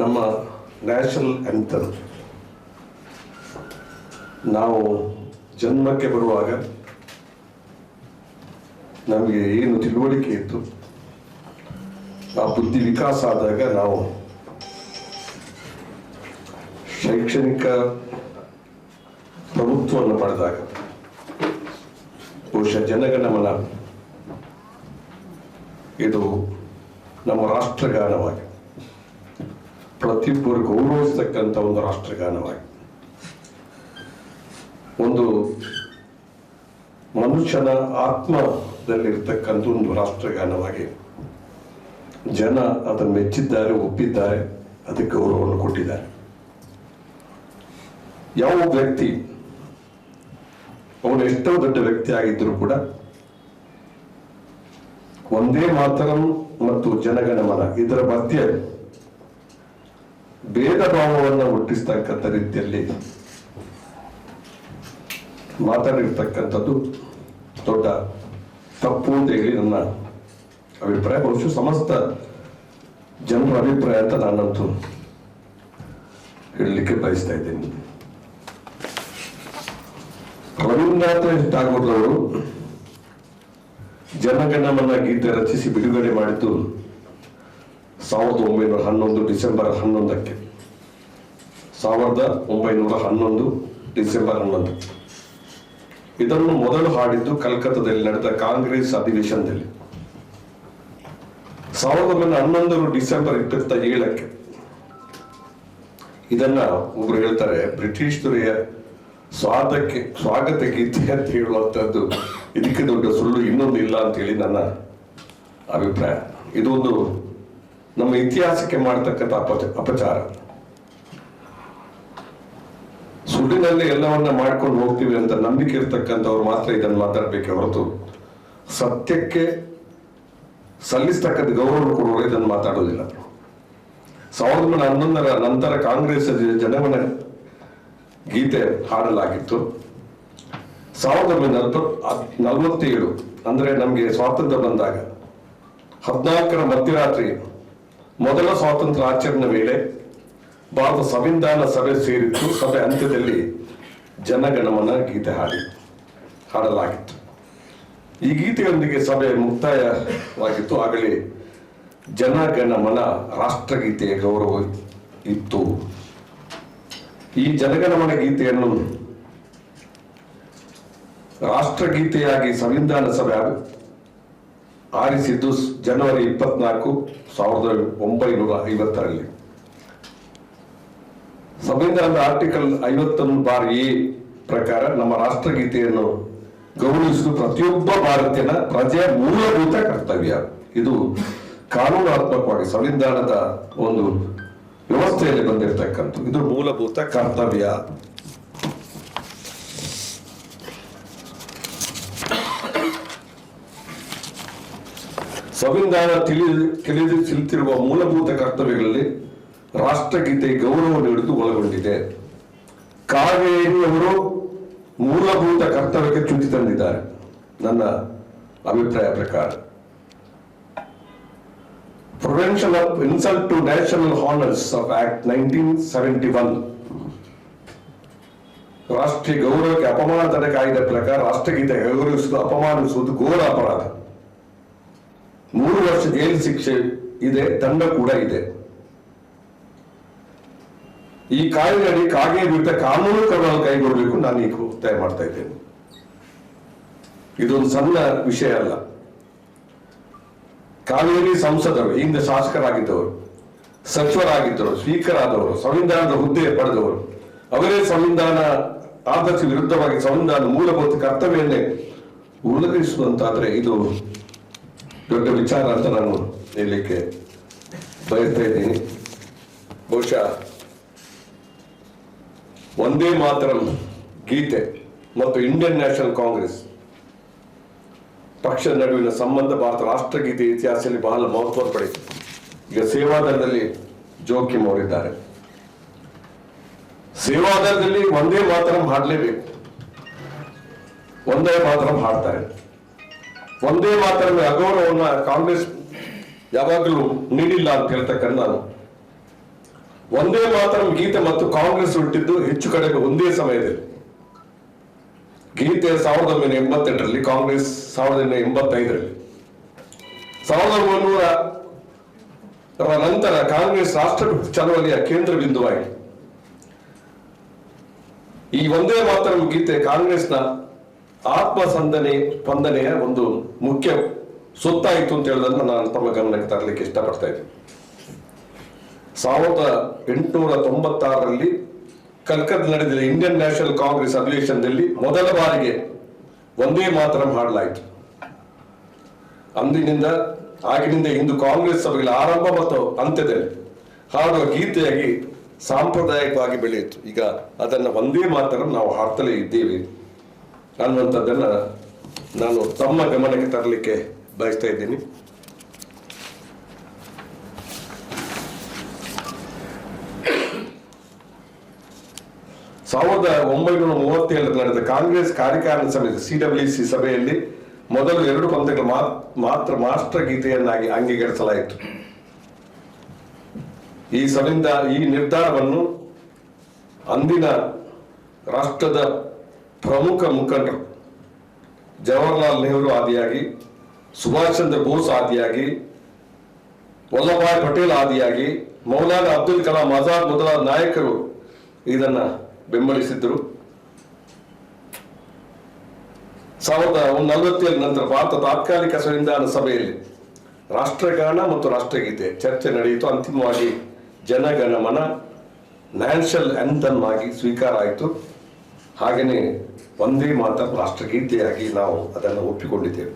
ನಮ್ಮ national anthem ನಾವು ಜನ್ಮಕ್ಕೆ ಬರುವಾಗ ನಮಗೆ ಏನು ತಿಳುವಳಿಕೆ ಇತ್ತು, ಆ ಬುದ್ಧಿ ವಿಕಾಸ ಆದಾಗ ನಾವು ಶೈಕ್ಷಣಿಕ ಪ್ರಭುತ್ವವನ್ನು ಪಡೆದಾಗ, ಬಹುಶಃ ಜನಗಣಮನ ಇದು ನಮ್ಮ ರಾಷ್ಟ್ರಗಾನವಾಗಿ ಪ್ರತಿಯೊಬ್ಬರು ಗೌರವಿಸ್ತಕ್ಕಂಥ ಒಂದು ರಾಷ್ಟ್ರಗಾನವಾಗಿ. ಒಂದು ಮನುಷ್ಯನ ಆತ್ಮದಲ್ಲಿರ್ತಕ್ಕಂಥ ಒಂದು ರಾಷ್ಟ್ರಗಾನವಾಗಿ ಜನ ಅದನ್ನು ಮೆಚ್ಚಿದ್ದಾರೆ, ಒಪ್ಪಿದ್ದಾರೆ, ಅದಕ್ಕೆ ಗೌರವವನ್ನು ಕೊಟ್ಟಿದ್ದಾರೆ. ಯಾವ ವ್ಯಕ್ತಿ, ಅವನು ಎಷ್ಟೋ ದೊಡ್ಡ ವ್ಯಕ್ತಿ ಆಗಿದ್ದರೂ ಕೂಡ ಒಂದೇ ಮಾತರಂ ಮತ್ತು ಜನಗಣಮನ, ಇದರ ಮಧ್ಯೆ ಭೇದ ಭಾವವನ್ನು ಹುಟ್ಟಿಸ್ತಕ್ಕಂಥ ರೀತಿಯಲ್ಲಿ ಮಾತಾಡಿರ್ತಕ್ಕಂಥದ್ದು ದೊಡ್ಡ ತಪ್ಪು ಅಂತ ಹೇಳಿ ನನ್ನ ಅಭಿಪ್ರಾಯ. ಬಹುಶಃ ಸಮಸ್ತ ಜನರ ಅಭಿಪ್ರಾಯ ಅಂತ ನಾನಂತೂ ಹೇಳಲಿಕ್ಕೆ ಬಯಸ್ತಾ ಇದ್ದೇನೆ. ರವೀಂದ್ರನಾಥ ಟಾಗೋರ್ ಅವರು ಜನಗಣಮನ ಗೀತೆ ರಚಿಸಿ ಬಿಡುಗಡೆ ಮಾಡಿದ್ದು ಸಾವಿರದ ಒಂಬೈನೂರ ಹನ್ನೊಂದು ಡಿಸೆಂಬರ್ ಹನ್ನೊಂದಕ್ಕೆ. ಸಾವಿರದ ಒಂಬೈನೂರ ಹನ್ನೊಂದು ಡಿಸೆಂಬರ್ ಹನ್ನೊಂದು ಇದನ್ನು ಮೊದಲು ಹಾಡಿದ್ದು ಕಲ್ಕತ್ತಾದಲ್ಲಿ ನಡೆದ ಕಾಂಗ್ರೆಸ್ ಅಧಿವೇಶನದಲ್ಲಿ. ಸಾವಿರದ ಒಂಬೈನೂರ ಹನ್ನೊಂದು ಡಿಸೆಂಬರ್ ಇಪ್ಪತ್ತ ಏಳಕ್ಕೆ. ಇದನ್ನ ಒಬ್ರು ಹೇಳ್ತಾರೆ ಬ್ರಿಟಿಷ್ ದೊರೆಯ ಸ್ವಾಗತಕ್ಕೆ ಸ್ವಾಗತ ಗೀತೆ ಅಂತ ಹೇಳುವಂತದ್ದು ಇದಕ್ಕೆ ದೊಡ್ಡ ಸುಳ್ಳು ಇನ್ನೊಂದು ಇಲ್ಲ ಅಂತ ಹೇಳಿ ನನ್ನ ಅಭಿಪ್ರಾಯ. ಇದು ಒಂದು ನಮ್ಮ ಇತಿಹಾಸಕ್ಕೆ ಮಾಡತಕ್ಕಂಥ ಅಪಚ, ಅಪಚಾರ. ಸುಳ್ಳಿನಲ್ಲಿ ಎಲ್ಲವನ್ನ ಮಾಡ್ಕೊಂಡು ಹೋಗ್ತೀವಿ ಅಂತ ನಂಬಿಕೆ ಇರ್ತಕ್ಕಂಥವ್ರು ಮಾತ್ರ ಇದನ್ನು ಮಾತಾಡ್ಬೇಕೆ ಹೊರತು ಸತ್ಯಕ್ಕೆ ಸಲ್ಲಿಸ್ತಕ್ಕಂಥ ಗೌರವ ಕೊಡುವವರು ಇದನ್ನು ಮಾತಾಡೋದಿಲ್ಲ. ಸಾವಿರದ ಒಂಬೈನೂರ ಹನ್ನೊಂದರ ನಂತರ ಕಾಂಗ್ರೆಸ್ ಜನಗಣ ಗೀತೆ ಹಾಡಲಾಗಿತ್ತು. ಸಾವಿರದ ಒಂಬೈನೂರ ನಲವತ್ತೇಳು, ಅಂದ್ರೆ ನಮಗೆ ಸ್ವಾತಂತ್ರ್ಯ ಬಂದಾಗ ಹದಿನಾಲ್ಕರ ಮಧ್ಯರಾತ್ರಿ ಮೊದಲ ಸ್ವಾತಂತ್ರ್ಯ ಆಚರಣೆ ವೇಳೆ ಭಾರತ ಸಂವಿಧಾನ ಸಭೆ ಸೇರಿತ್ತು ಸಭೆ ಅಂತ್ಯದಲ್ಲಿ ಜನಗಣಮನ ಗೀತೆ ಹಾಡಿ, ಹಾಡಲಾಗಿತ್ತು. ಈ ಗೀತೆಯೊಂದಿಗೆ ಸಭೆ ಮುಕ್ತಾಯವಾಗಿತ್ತು. ಆಗಲೇ ಜನಗಣಮನ ರಾಷ್ಟ್ರಗೀತೆಯ ಗೌರವ ಇತ್ತು. ಈ ಜನಗಣಮನ ಗೀತೆಯನ್ನು ರಾಷ್ಟ್ರಗೀತೆಯಾಗಿ ಸಂವಿಧಾನ ಸಭೆ ಆರಿಸಿದ್ದು ಜನವರಿ ಇಪ್ಪತ್ನಾಲ್ಕು ಸಾವಿರದ ಒಂಬೈನೂರ ಐವತ್ತರಲ್ಲಿ. ಸಂವಿಧಾನದ ಆರ್ಟಿಕಲ್ ಐವತ್ತೊಂದು ಬಾರಿ ಎ ಪ್ರಕಾರ ನಮ್ಮ ರಾಷ್ಟ್ರಗೀತೆಯನ್ನು ಗೌರವಿಸುವುದು ಪ್ರತಿಯೊಬ್ಬ ಭಾರತೀಯನ ಪ್ರಜೆಯ ಮೂಲಭೂತ ಕರ್ತವ್ಯ. ಇದು ಕಾನೂನಾತ್ಮಕವಾಗಿ ಸಂವಿಧಾನದ ಒಂದು ವ್ಯವಸ್ಥೆಯಲ್ಲಿ ಬಂದಿರತಕ್ಕಂಥ ಇದು ಮೂಲಭೂತ ಕರ್ತವ್ಯ. ಸಂವಿಧಾನ ತಿಳಿ ತಿಳಿದು ತಿಳಿತಿರುವ ಮೂಲಭೂತ ಕರ್ತವ್ಯಗಳಲ್ಲಿ ರಾಷ್ಟ್ರಗೀತೆ ಗೌರವ ನೀಡುವುದು ಒಳಗೊಂಡಿದೆ. ಕಾವೇರಿಯವರು ಮೂಲಭೂತ ಕರ್ತವ್ಯಕ್ಕೆ ಚ್ಯುತಿ ತಂದಿದ್ದಾರೆ. ನನ್ನ ಅಭಿಪ್ರಾಯ ಪ್ರಕಾರ. Prevention of insult to national honours of act nineteen seventy one ರಾಷ್ಟ್ರೀಯ ಗೌರವಕ್ಕೆ ಅಪಮಾನ ತಡೆ ಕಾಯ್ದೆ ಪ್ರಕಾರ ರಾಷ್ಟ್ರಗೀತೆ ಗೌರವಿಸುವುದು, ಅಪಮಾನಿಸುವುದು ಘೋರ ಅಪರಾಧ. ಮೂರು ವರ್ಷ ಜೈಲು ಶಿಕ್ಷೆ ಇದೆ ದಂಡ ಕೂಡ ಇದೆ. ಈ ಕಾಯ್ದೆಯಡಿ ಕಾಗೆ ವಿರುದ್ಧ ಕಾನೂನು ಕ್ರಮ ಕೈಗೊಳ್ಳಬೇಕು ನಾನು ಈಗ ಒತ್ತಾಯ ಮಾಡ್ತಾ ಇದ್ದೇನೆ. ಇದೊಂದು ಸಣ್ಣ ವಿಷಯ ಅಲ್ಲ. ಕಾವೇರಿ ಸಂಸದರು, ಹಿಂದೆ ಶಾಸಕರಾಗಿದ್ದವರು ಸಚಿವರಾಗಿದ್ದರು ಸ್ಪೀಕರ್ ಆದವರು ಸಂವಿಧಾನದ ಹುದ್ದೆ ಪಡೆದವರು, ಅವರೇ ಸಂವಿಧಾನ, ಆದರ್ಶ ವಿರುದ್ಧವಾಗಿ ಸಂವಿಧಾನ ಮೂಲಭೂತ ಕರ್ತವ್ಯವನ್ನೇ ಉಲ್ಲಂಘಿಸುವಂತಾದ್ರೆ ಇದು ದೊಡ್ಡ ವಿಚಾರ ಅಂತ ನಾನು ಹೇಳಲಿಕ್ಕೆ ಬಯಸ್ತಾ ಇದ್ದೀನಿ. ಬಹುಶಃ ಒಂದೇ ಮಾತರಂ ಗೀತೆ ಮತ್ತು ಇಂಡಿಯನ್ ನ್ಯಾಷನಲ್ ಕಾಂಗ್ರೆಸ್ ಪಕ್ಷದ ನಡುವಿನ ಸಂಬಂಧ ಭಾರತ ರಾಷ್ಟ್ರಗೀತೆ ಇತಿಹಾಸದಲ್ಲಿ ಬಹಳ ಮಹತ್ವ ಪಡೆಯಿತು ಈಗ ಸೇವಾದಳದಲ್ಲಿ ಜೋಕಿಮ್ ಅವರಿದ್ದಾರೆ. ಸೇವಾದಳದಲ್ಲಿ ಒಂದೇ ಮಾತರಂ ಹಾಡಲೇಬೇಕು. ಒಂದೇ ಮಾತರಂ ಹಾಡ್ತಾರೆ. ಒಂದೇ ಮಾತ್ರ ಅಗೌರವನ್ನ ಕಾಂಗ್ರೆಸ್ ಯಾವಾಗಲೂ ನೀಡಿಲ್ಲ ಅಂತ ಹೇಳ್ತಕ್ಕಂಥ ನಾನು. ಒಂದೇ ಮಾತರಂ ಗೀತೆ ಮತ್ತು ಕಾಂಗ್ರೆಸ್ ಹುಟ್ಟಿದ್ದು ಹೆಚ್ಚು ಕಡಿಮೆ ಒಂದೇ ಸಮಯದಲ್ಲಿ. ಗೀತೆ ಸಾವಿರದ ಒಂಬೈನೂರ ಎಂಬತ್ತೆಂಟರಲ್ಲಿ, ಕಾಂಗ್ರೆಸ್ ಸಾವಿರದ ಒಂಬೈನೂರ ಎಂಬತ್ತೈದರಲ್ಲಿ. ಸಾವಿರದ ಒಂಬೈನೂರ ನಂತರ ಕಾಂಗ್ರೆಸ್ ರಾಷ್ಟ್ರ ಚಳವಳಿಯ ಕೇಂದ್ರ ಬಿಂದುವಾಗಿ. ಈ ಒಂದೇ ಮಾತರಂ ಗೀತೆ ಕಾಂಗ್ರೆಸ್ನ ಆತ್ಮಸಂದನೆ ಸ್ಪಂದನೆಯ ಒಂದು ಮುಖ್ಯ ಸುತ್ತಾಯಿತು ಅಂತ ಹೇಳೋದನ್ನ ನಾನು ತಮ್ಮ ಗಮನಕ್ಕೆ ತರಲಿಕ್ಕೆ ಇಷ್ಟಪಡ್ತಾ ಇದ್ದೀನಿ. ಸಾವಿರದ ಎಂಟುನೂರ ತೊಂಬತ್ತಾರರಲ್ಲಿ ಕಲ್ಕತ್ತ ನಡೆದ ಇಂಡಿಯನ್ ನ್ಯಾಷನಲ್ ಕಾಂಗ್ರೆಸ್ ಅಧಿವೇಶನದಲ್ಲಿ ಮೊದಲ ಬಾರಿಗೆ ಒಂದೇ ಮಾತ್ರ ಹಾಡಲಾಯಿತು ಅಂದಿನಿಂದ, ಆಗಿನಿಂದ ಇಂದು ಕಾಂಗ್ರೆಸ್ ಸಭೆಗಳ ಆರಂಭ ಮತ್ತು ಅಂತ್ಯದಲ್ಲಿ ಹಾಡುವ ಗೀತೆಯಾಗಿ ಸಾಂಪ್ರದಾಯಿಕವಾಗಿ ಬೆಳೆಯಿತು. ಈಗ ಅದನ್ನು ಒಂದೇ ಮಾತ್ರ ನಾವು ಹಾಡ್ತಲೇ ಇದ್ದೇವೆ. ಅನ್ನುವಂಥದ್ದನ್ನ ನಾನು ತಮ್ಮ ಗಮನಕ್ಕೆ ತರಲಿಕ್ಕೆ ಬಯಸ್ತಾ ಇದ್ದೀನಿ. ಸಾವಿರದ ಒಂಬೈನೂರ ಮೂವತ್ತೇಳರಲ್ಲಿ ನಡೆದ ಕಾಂಗ್ರೆಸ್ ಕಾರ್ಯಕಾರಿಣಿ ಸಮಿತಿ ಸಿಡಬ್ಲ್ಯೂಸಿ ಸಭೆಯಲ್ಲಿ ಮೊದಲು ಎರಡು ಪಂಥಗಳು ಮಾತ್- ಮಾತ್ರ ಮಾಸ್ಟರ್ ಗೀತೆಯನ್ನಾಗಿ ಅಂಗೀಕರಿಸಲಾಯಿತು. ಈ ಸಭೆಯಿಂದ ಈ ನಿರ್ಧಾರವನ್ನು ಅಂದಿನ ರಾಷ್ಟ್ರದ ಪ್ರಮುಖ ಮುಖಂಡರು ಜವಾಹರ್ಲಾಲ್ ನೆಹರು ಆದಿಯಾಗಿ, ಸುಭಾಷ್ ಚಂದ್ರ ಬೋಸ್ ಆದಿಯಾಗಿ ವಲ್ಲಭಾಯ್ ಪಟೇಲ್ ಆದಿಯಾಗಿ, ಮೌಲಾನ ಅಬ್ದುಲ್ ಕಲಾಂ ಆಜಾದ್ ಮೊದಲಾದ ನಾಯಕರು ಇದನ್ನ ಬೆಂಬಲಿಸಿದ್ದರು. ಸಾವಿರದ ಒಂದು ನಲವತ್ತೇಳು ನಂತರ ಭಾರತ ತಾತ್ಕಾಲಿಕ ಸಂವಿಧಾನ ಸಭೆಯಲ್ಲಿ ರಾಷ್ಟ್ರಗಾನ ಮತ್ತು ರಾಷ್ಟ್ರಗೀತೆ ಚರ್ಚೆ ನಡೆಯಿತು. ಅಂತಿಮವಾಗಿ ಜನಗಣಮನ ಆಂಥಮ್ ಆಗಿ ಸ್ವೀಕಾರ ಆಯಿತು. ಹಾಗೆಯೇ ಒಂದೇ ಮಾತ ರಾಷ್ಟ್ರಗೀತೆಯಾಗಿ ನಾವು ಅದನ್ನು ಒಪ್ಪಿಕೊಂಡಿದ್ದೇವೆ.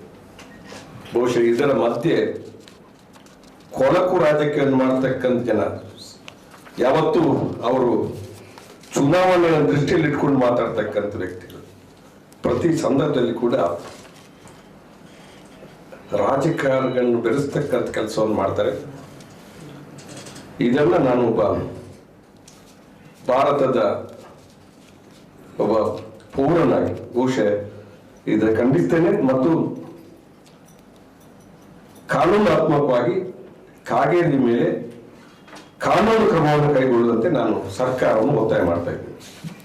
ಬಹುಶಃ ಇದರ ಮಧ್ಯೆ ಕೊಳಕು ರಾಜಕೀಯವನ್ನು ಮಾಡತಕ್ಕಂಥ ಜನ ಯಾವತ್ತೂ ಅವರು ಚುನಾವಣೆಯ ದೃಷ್ಟಿಯಲ್ಲಿ ಇಟ್ಕೊಂಡು ಮಾತಾಡ್ತಕ್ಕಂಥ ವ್ಯಕ್ತಿಗಳು. ಪ್ರತಿ ಸಂದರ್ಭದಲ್ಲಿ ಕೂಡ ರಾಜಕಾರಣಗಳನ್ನು ಬೆರೆಸ್ತಕ್ಕಂಥ ಕೆಲಸವನ್ನು ಮಾಡ್ತಾರೆ. ಇದೆಲ್ಲ ನಾನು ಒಬ್ಬ ಭಾರತದ ಒಬ್ಬ ಪೌರನಾಗಿ ಬಹುಶಃ ಇದರ ಖಂಡಿಸ್ತೇನೆ ಮತ್ತು ಕಾನೂನಾತ್ಮಕವಾಗಿ ಕಾಗೇರಿ ಮೇಲೆ ಕಾನೂನು ಕ್ರಮವನ್ನು ಕೈಗೊಳ್ಳುವಂತೆ ನಾನು ಸರ್ಕಾರವನ್ನು ಒತ್ತಾಯ ಮಾಡ್ತಾ ಇದ್ದೀನಿ.